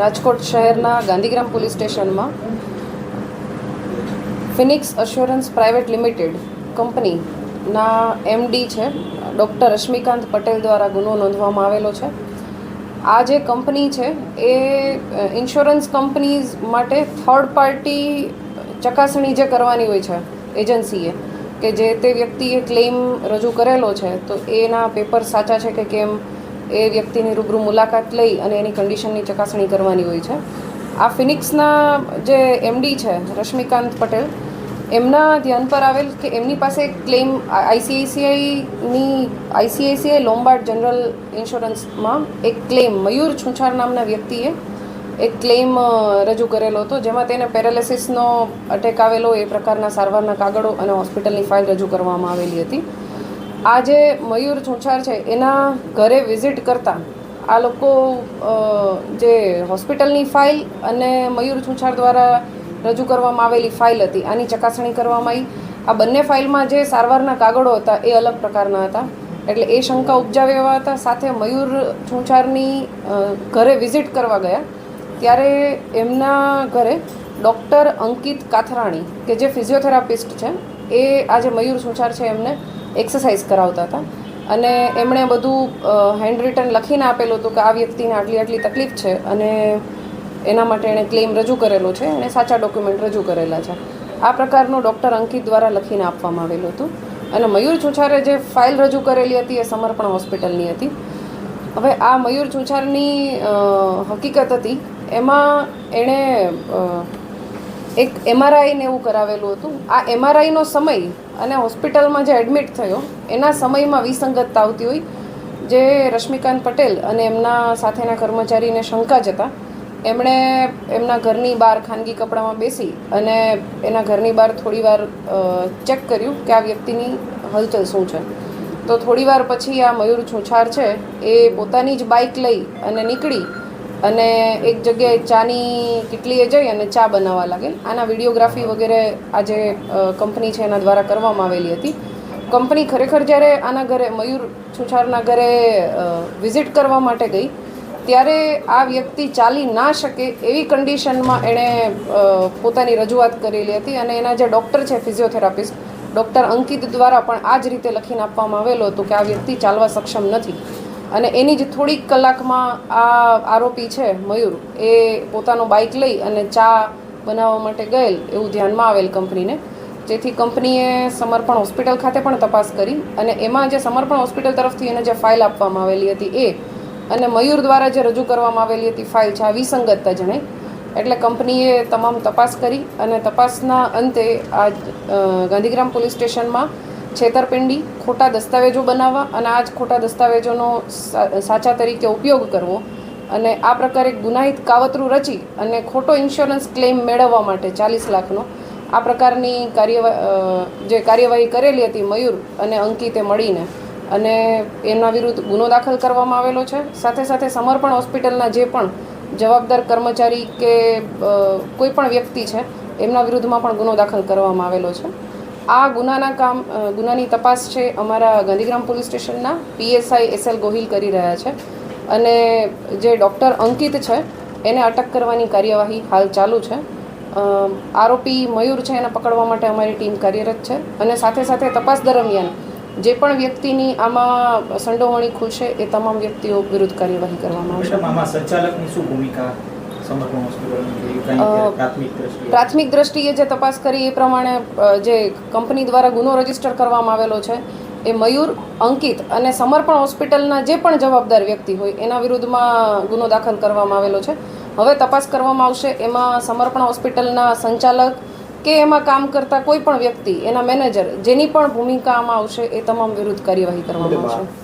રાજકોટ શહેરના ગાંધીગ્રામ પોલીસ સ્ટેશનમાં Phoenix assurance private limited કંપનીના એમડી છે, ડૉક્ટર રશ્મિકાંત પટેલ દ્વારા ગુનો નોંધવામાં આવેલો છે. આ જે કંપની છે, એ ઇન્સ્યોરન્સ કંપનીઝ માટે થર્ડ પાર્ટી ચકાસણી જે કરવાની હોય છે એજન્સીએ કે જે તે વ્યક્તિએ ક્લેમ રજૂ કરેલો છે, તો એના પેપર સાચા છે કે કેમ? એ વ્યક્તિની રૂબરૂ મુલાકાત લઈ અને એની કન્ડિશનની ચકાસણી કરવાની હોય છે. આ ફિનિક્સના જે એમડી છે, રશ્મિકાંત પટેલ, એમના ધ્યાન પર આવેલ કે એમની પાસે ક્લેમ આઈસીઆઈસીઆઈની આઈસીઆઈસીઆઈ લોમ્બાર્ડ જનરલ ઇન્સ્યોરન્સમાં એક ક્લેમ, મયુર છુંછાર નામના વ્યક્તિએ એક ક્લેમ રજૂ કરેલો હતો, જેમાં તેને પેરાલિસિસનો અટેક આવેલો, એ પ્રકારના સારવારના કાગળો અને હોસ્પિટલની ફાઇલ રજૂ કરવામાં આવેલી હતી. આ જે મયુર છુંછાર છે, એના ઘરે વિઝિટ કરતાં આ લોકો જે હોસ્પિટલની ફાઇલ અને મયુર છુંછાર દ્વારા રજૂ કરવામાં આવેલી ફાઇલ હતી, આની ચકાસણી કરવામાં આવી આ બંને ફાઇલમાં જે સારવારના કાગળો હતા, એ અલગ પ્રકારના હતા. એટલે એ શંકા ઉપજાવે એવા હતા. સાથે મયુર છુંછારની ઘરે વિઝિટ કરવા ગયા. ત્યારે એમના ઘરે ડૉક્ટર અંકિત કાથરાણી, કે જે ફિઝિયોથેરાપિસ્ટ છે, એ આજે મયુર સુચાર છે એમને એક્સરસાઇઝ કરાવતા હતા. અને એમણે બધું હેન્ડ રિટન લખીને આપેલું હતું કે આ વ્યક્તિને આટલી આટલી તકલીફ છે અને એના માટે એણે ક્લેમ રજૂ કરેલો છે, એણે સાચા ડોક્યુમેન્ટ રજૂ કરેલા છે. આ પ્રકારનું ડૉક્ટર અંકિત દ્વારા લખીને આપવામાં આવેલું હતું. અને મયુર છુછારે જે ફાઇલ રજૂ કરેલી હતી એ સમર્પણ હોસ્પિટલની હતી. હવે આ મયુર છુછારની હકીકત હતી. એમાં એણે એક એમઆરઆઈને એવું કરાવેલું હતું. આ એમઆરઆઈનો સમય અને હોસ્પિટલમાં જે એડમિટ થયો, એના સમયમાં વિસંગતતા આવતી હોય, જે રશ્મિકાંત પટેલ અને એમના સાથેના કર્મચારીને શંકા જતા એમણે એમના ઘરની બહાર ખાનગી કપડામાં બેસી અને એના ઘરની બહાર થોડીવાર ચેક કર્યું કે આ વ્યક્તિની હલચલ શું છે. તો થોડીવાર પછી આ મયુર છુંછાર છે, એ પોતાની જ બાઇક લઈ અને નીકળી અને એક જગ્યાએ ચાની કિટલીએ જઈ અને ચા બનાવવા લાગે. આના વિડીયોગ્રાફી વગેરે આ જે કંપની છે એના દ્વારા કરવામાં આવેલી હતી. કંપની ખરેખર જ્યારે આના ઘરે, મયુર છુછારના ઘરે વિઝિટ કરવા માટે ગઈ, ત્યારે આ વ્યક્તિ ચાલી ના શકે એવી કન્ડિશનમાં એણે પોતાની રજૂઆત કરેલી હતી અને એના જે ડૉક્ટર છે, ફિઝિયોથેરાપિસ્ટ, ડૉક્ટર અંકિત દ્વારા પણ આ જ રીતે લખીને આપવામાં આવેલો હતો કે આ વ્યક્તિ ચાલવા સક્ષમ નથી. અને એની જ થોડીક કલાકમાં આ આરોપી છે, મયુર, એ પોતાનો બાઇક લઈ અને ચા બનાવવા માટે ગયેલ એવું ધ્યાનમાં આવેલ કંપનીને. જેથી કંપનીએ સમર્પણ હોસ્પિટલ ખાતે પણ તપાસ કરી અને એમાં જે સમર્પણ હોસ્પિટલ તરફથી એને જે ફાઇલ આપવામાં આવેલી હતી એ અને મયુર દ્વારા જે રજૂ કરવામાં આવેલી હતી ફાઇલ છે, આ વિસંગતતા જણાઈ એટલે કંપનીએ તમામ તપાસ કરી અને તપાસના અંતે આ ગાંધીગ્રામ પોલીસ સ્ટેશનમાં છેતરપિંડી, ખોટા દસ્તાવેજો બનાવવા અને આ જ ખોટા દસ્તાવેજોનો સાચા તરીકે ઉપયોગ કરવો અને આ પ્રકારે ગુનાહિત કાવતરું રચી અને ખોટો ઇન્સ્યોરન્સ ક્લેમ મેળવવા માટે ચાલીસ લાખનો આ પ્રકારની કાર્યવાહી જે કાર્યવાહી કરેલી હતી મયુર અને અંકિતે મળીને અને એમના વિરુદ્ધ ગુનો દાખલ કરવામાં આવેલો છે. સાથે સાથે સમર્પણ હોસ્પિટલના જે પણ જવાબદાર કર્મચારી કે કોઈ પણ વ્યક્તિ છે, એમના વિરુદ્ધમાં પણ ગુનો દાખલ કરવામાં આવેલો છે. આ ગુનાના કામ ગુનાની તપાસ છે અમારા ગાંધીગ્રામ પોલીસ સ્ટેશનના. પીએસઆઈ એસએલ ગોહિલ કરી રહ્યા છે. અને જે ડૉક્ટર અંકિત છે, એને અટક કરવાની કાર્યવાહી હાલ ચાલુ છે. આરોપી મયુર છે, એને પકડવા માટે અમારી ટીમ કાર્યરત છે. અને સાથે સાથે તપાસ દરમિયાન જે પણ વ્યક્તિની આમાં સંડોવણી ખુલશે, એ તમામ વ્યક્તિઓ વિરુદ્ધ કાર્યવાહી કરવામાં આવશે. સંચાલકની શું ભૂમિકા? પ્રાથમિક દ્રષ્ટિએ જે તપાસ કરી એ પ્રમાણે જે કંપની દ્વારા ગુનો રજિસ્ટર કરવામાં આવેલો છે એ મયુર અંકિત અને સમર્પણ હોસ્પિટલના જે પણ જવાબદાર વ્યક્તિ હોય એના વિરુદ્ધમાં ગુનો દાખલ કરવામાં આવેલો છે. હવે તપાસ કરવામાં આવશે એમાં સમર્પણ હોસ્પિટલના સંચાલક કે એમાં કામ કરતા કોઈ પણ વ્યક્તિ એના મેનેજર જેની પણ ભૂમિકામાં આવશે એ તમામ વિરુદ્ધ કાર્યવાહી કરવામાં આવશે.